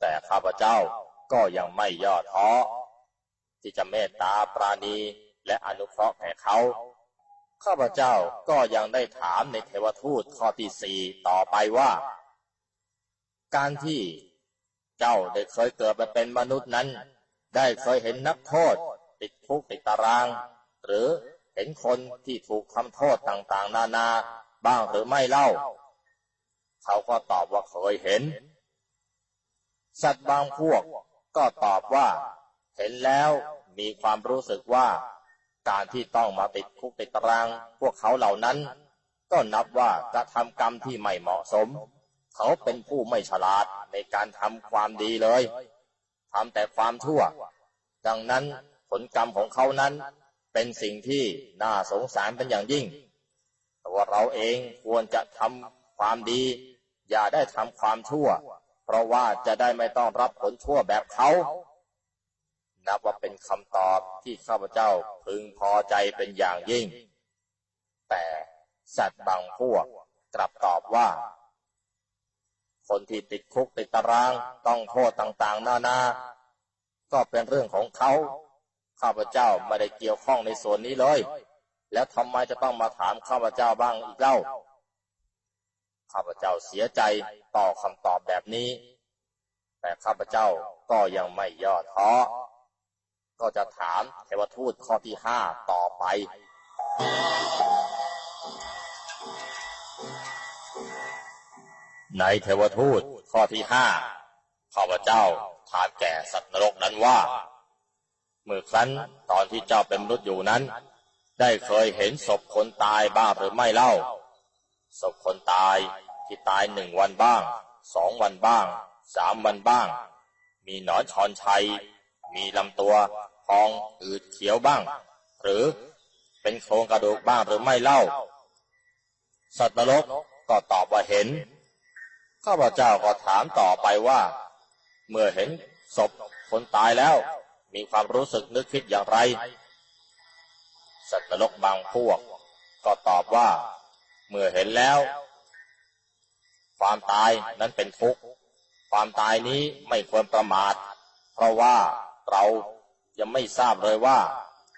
แต่ข้าพเจ้าก็ยังไม่ย่อท้อที่จะเมตตาปราณีและอนุเคราะห์แก่เขา ข้าพเจ้าก็ยังได้ถามในเทวทูตข้อที่สี่ต่อไปว่า การที่เจ้าได้เคยเกิดมาเป็นมนุษย์นั้น ได้เคยเห็นนักโทษ ติดคุกติดตาราง หรือเห็นคนที่ถูกทำโทษต่างๆ นานา บ้างหรือไม่เล่า เขาก็ตอบว่าเคยเห็น สัตว์บางพวกก็ตอบว่า เห็นแล้วมีความรู้สึกว่า การที่ต้องมาติดคุกติดตาราง พวกเขาเหล่านั้น ก็นับว่ากระทำกรรมที่ไม่เหมาะสม เขาเป็นผู้ไม่ฉลาดในการทำความดีเลยทำแต่ความชั่ว ดังนั้นผลกรรมของเขานั้น เป็นสิ่งที่น่าสงสารเป็นอย่างยิ่ง ตัวเราเองควรจะทำความดี อย่าได้ทำความชั่ว เพราะว่าจะได้ไม่ต้องรับผลชั่วแบบเขา นับว่าเป็นคำตอบที่ข้าพเจ้าพึงพอใจเป็นอย่างยิ่ง แต่สัตว์บางพวกกลับตอบว่า คนที่ติดคุกติดตารางต้องโทษต่างๆนานา ก็เป็นเรื่องของเขา ข้าพเจ้าไม่ได้เกี่ยวข้องในส่วนนี้เลย แล้วทำไมจะต้องมาถามข้าพเจ้าบ้างอีกเล่า ข้าพเจ้าเสียใจต่อคำตอบแบบนี้ แต่ข้าพเจ้าก็ยังไม่ย่อท้อ ก็จะถามเทวทูตข้อที่ห้าต่อไป ในเทวทูตข้อที่ห้าข้าพเจ้าถามแก่สัตว์นรกนั้นว่า เมื่อครั้นตอนที่เจ้าเป็นมนุษย์อยู่นั้น ได้เคยเห็นศพคนตายบ้างหรือไม่เล่า ศพคนตายที่ตายหนึ่งวันบ้างสองวันบ้างสามวันบ้าง มีหนอนชอนชัย มีลำตัวพองอืดเขียวบ้าง หรือเป็นโครงกระดูกบ้างหรือไม่เล่า สัตว์นรกก็ตอบว่าเห็น ข้าพเจ้าก็ถามต่อไปว่า เมื่อเห็นศพคนตายแล้ว มีความรู้สึกนึกคิดอย่างไร สัตว์นรกบางพวก ก็ตอบว่า เมื่อเห็นแล้ว ความตายนั้นเป็นทุกข์ความตายนี้ไม่ควรประมาท เพราะว่าเรายังไม่ทราบเลยว่า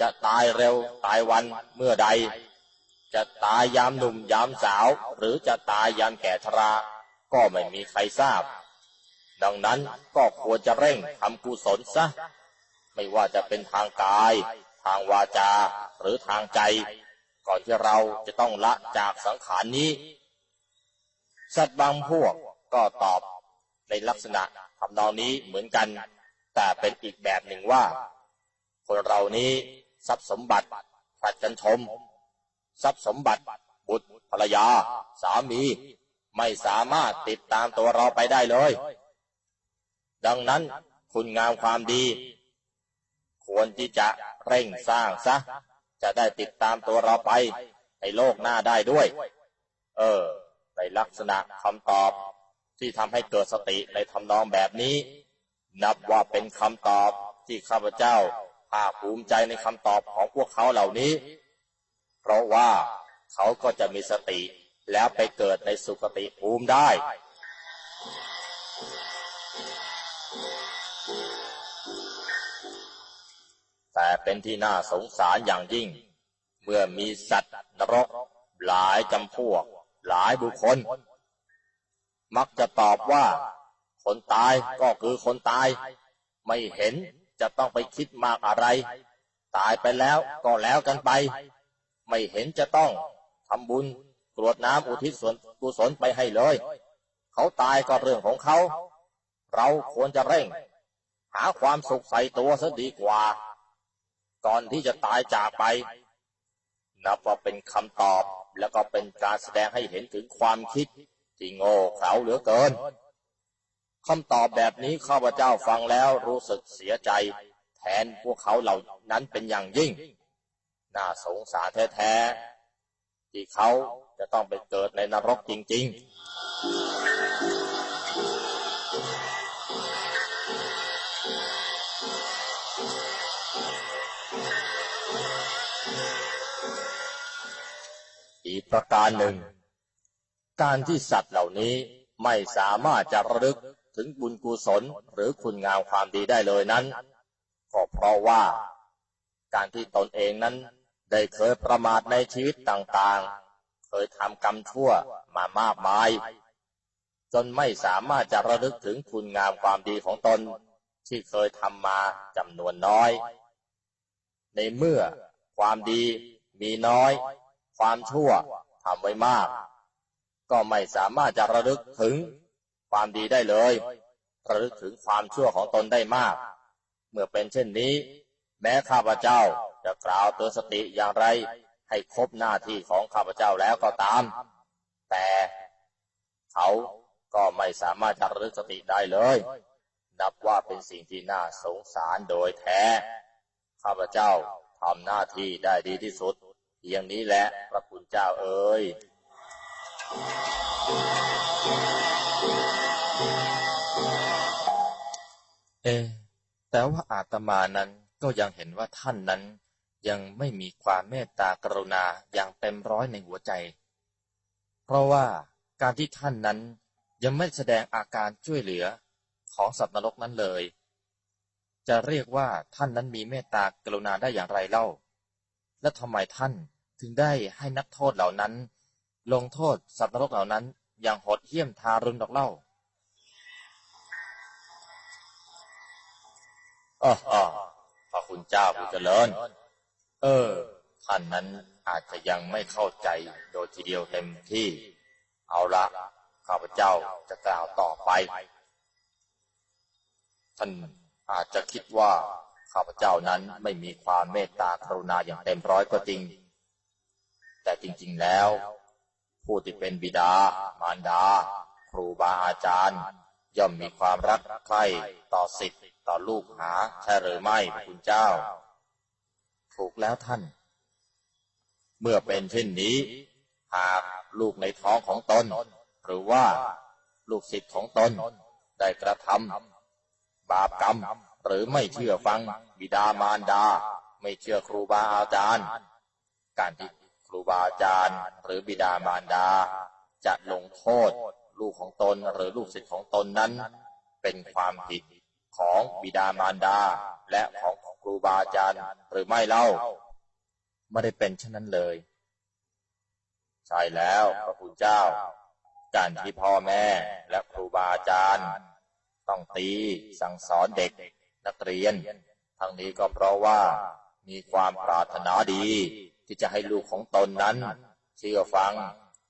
จะตายเร็วตายวันเมื่อใด จะตายยามหนุ่มยามสาว หรือจะตายยามแก่ชรา ก็ไม่มีใครทราบ ดังนั้นก็ควรจะเร่งทำกุศลซะ ไม่ว่าจะเป็นทางกาย ทางวาจา หรือทางใจ ก่อนที่เราจะต้องละจากสังขารนี้ สัตว์บางพวกก็ตอบในลักษณะทำนองนี้เหมือนกัน แต่เป็นอีกแบบหนึ่งว่า คนเรานี้ทรัพย์สมบัติผัดกันชม ทรัพย์สมบัติบุตรภรรยา สามี ไม่สามารถติดตามตัวเราไปได้เลย ดังนั้นคุณงามความดี ควรที่จะเร่งสร้างซะ จะได้ติดตามตัวเราไปในโลกหน้าได้ด้วย เออ ในลักษณะคำตอบที่ทำให้เกิดสติในทำนองแบบนี้ นับว่าเป็นคำตอบที่ข้าพเจ้าภาคภูมิใจในคำตอบของพวกเขาเหล่านี้ เพราะว่าเขาก็จะมีสติแล้วไปเกิดในสุคติภูมิได้ แต่เป็นที่น่าสงสารอย่างยิ่ง เมื่อมีสัตว์นรก หลายจำพวก หลายบุคคล มักจะตอบว่า คนตายก็คือคนตาย ไม่เห็นจะต้องไปคิดมากอะไร ตายไปแล้วก็แล้วกันไป ไม่เห็นจะต้องทำบุญกรวดน้ำอุทิศส่วนกุศลไปให้เลย เขาตายก็เรื่องของเขา เราควรจะเร่ง หาความสุขใส่ตัวซะดีกว่า ก่อนที่จะตายจากไป นับว่าเป็นคำตอบแล้วก็เป็นการแสดงให้เห็นถึงความคิดที่โง่เขลาเหลือเกินคำตอบแบบนี้ข้าพเจ้าฟังแล้วรู้สึกเสียใจ แทนพวกเขาเหล่านั้นเป็นอย่างยิ่ง น่าสงสารแท้ๆที่เขาจะต้องไปเกิดในนรกจริง ๆ ประการหนึ่ง การที่สัตว์เหล่านี้ไม่สามารถจะระลึกถึงบุญกุศลหรือคุณงามความดีได้เลยนั้น ก็เพราะว่า การที่ตนเองนั้นได้เคยประมาทในชีวิตต่างๆ เคยทำกรรมชั่วมามากมาย จนไม่สามารถจะระลึกถึงคุณงามความดีของตนที่เคยทำมาจำนวนน้อย ในเมื่อความดีมีน้อย ความชั่วทำไว้มาก ก็ไม่สามารถจะระลึกถึงความดีได้เลย ระลึกถึงความชั่วของตนได้มาก เมื่อเป็นเช่นนี้ แม้ข้าพเจ้าจะกล่าวเตือนสติอย่างไร ให้ครบหน้าที่ของข้าพเจ้าแล้วก็ตาม แต่เขาก็ไม่สามารถจะระลึกสติได้เลย นับว่าเป็นสิ่งที่น่าสงสารโดยแท้ ข้าพเจ้าทำหน้าที่ได้ดีที่สุด เพียงนี้แหละพระคุณเจ้าเอ๋ยเอแต่ว่าอาตมานั้นก็ยังเห็นว่าท่านนั้น ยังไม่มีความเมตตากรุณาอย่างเต็มร้อยในหัวใจ เพราะว่าการที่ท่านนั้นยังไม่แสดงอาการช่วยเหลือของสัตว์นรกนั้นเลย จะเรียกว่าท่านนั้นมีเมตตากรุณาได้อย่างไรเล่า และทำไมท่าน ถึงได้ให้นักโทษเหล่านั้น ลงโทษสัตว์นรกเหล่านั้น อย่างโหดเหี้ยมทารุณดอกเล่าอ้ออ้อพระคุณเจ้าผู้เจริญ เออ ท่านนั้นอาจจะยังไม่เข้าใจโดยทีเดียวเต็มที่ เอาละข้าพเจ้าจะกล่าวต่อไป ท่านอาจจะคิดว่าข้าพเจ้านั้นไม่มีความเมตตากรุณาอย่างเต็มร้อยก็จริง แต่จริงๆแล้ว ผู้ที่เป็นบิดา มารดา ครูบาอาจารย์ ย่อมมีความรักใคร่ต่อสิทธิ์ต่อลูกหาใช่หรือไม่พระคุณเจ้า ถูกแล้วท่าน เมื่อเป็นเช่นนี้ หากลูกในท้องของตน หรือว่าลูกศิษย์ของตนได้กระทำบาปกรรม หรือไม่เชื่อฟังบิดามารดา ไม่เชื่อครูบาอาจารย์ การที่ รูบาอาจารย์ หรือบิดามารดา จะลงโทษลูกของตนหรือลูกศิษย์ของตนนั้น เป็นความผิดของบิดามารดา และของครูบาอาจารย์หรือไม่เล่า ไม่ได้เป็นเช่นนั้นเลย ใช่แล้วพระคุณเจ้า การที่พ่อแม่และครูบาอาจารย์ ต้องตีสั่งสอนเด็กนักเรียน ทั้งนี้ก็เพราะว่ามีความปรารถนาดี ที่จะให้ลูกของตนนั้น เชื่อฟัง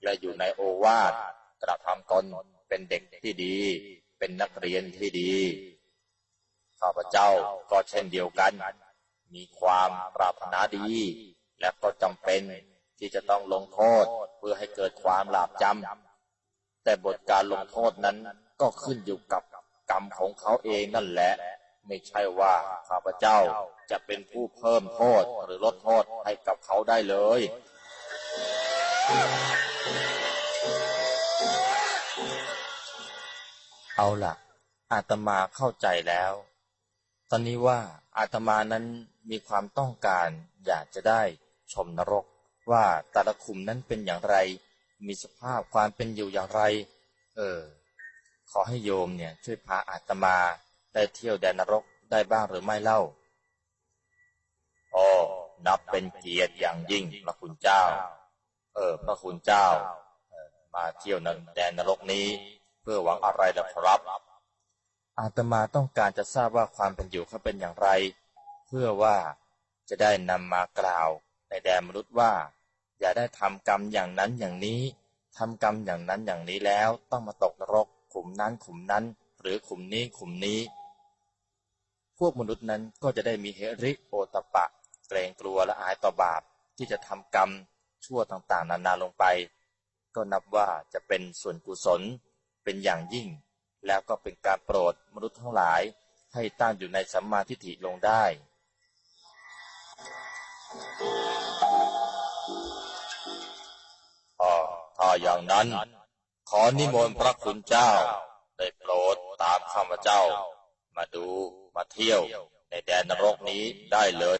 และอยู่ในโอวาทกระทำตนเป็นเด็กที่ดี เป็นนักเรียนที่ดี ข้าพเจ้าก็เช่นเดียวกัน มีความปรารถนาดี และก็จำเป็นที่จะต้องลงโทษเพื่อให้เกิดความหลาบจำแต่บทการลงโทษนั้นก็ขึ้นอยู่กับกรรมของเขาเองนั่นแหละ ไม่ใช่ว่าข้าพเจ้าจะเป็นผู้เพิ่มโทษหรือลดโทษให้กับเขาได้เลย เอาล่ะ อาตมาเข้าใจแล้ว ตอนนี้ว่าอาตมานั้นมีความต้องการอยากจะได้ชมนรกว่าแต่ละขุมนั้นเป็นอย่างไร มีสภาพความเป็นอยู่อย่างไร เออ ขอให้โยมเนี่ยช่วยพาอาตมา ได้เที่ยวแดนนรกได้บ้างหรือไม่เล่าโอ้นับเป็นเกียรติอย่างยิ่งพระคุณเจ้า เออ พระคุณเจ้า มาเที่ยวนันแดนนรกนี้ เพื่อหวังอะไรล่ะครับ อาตมาต้องการจะทราบว่าความเป็นอยู่เขาเป็นอย่างไร เพื่อว่าจะได้นำมากล่าวในแดนมนุษย์ว่า อย่าได้ทำกรรมอย่างนั้นอย่างนี้ทำกรรมอย่างนั้นอย่างนี้แล้วต้องมาตกนรกขุมนั้นขุมนั้น หรือขุมนี้ขุมนี้ พวกมนุษย์นั้นก็จะได้มีเฮริโอตปะ เกรงกลัวและอายต่อบาปที่จะทำกรรมชั่วต่างๆ นานาลงไป ก็นับว่าจะเป็นส่วนกุศลเป็นอย่างยิ่ง แล้วก็เป็นการโปรดมนุษย์ทั้งหลายให้ตั้งอยู่ในสัมมาทิฏฐิลงได้อ๋อถ้าอย่างนั้น ขอนิมนต์พระคุณเจ้า ได้โปรดตามข้าพเจ้า มาดู มาเที่ยวในแดนนรกนี้ได้เลย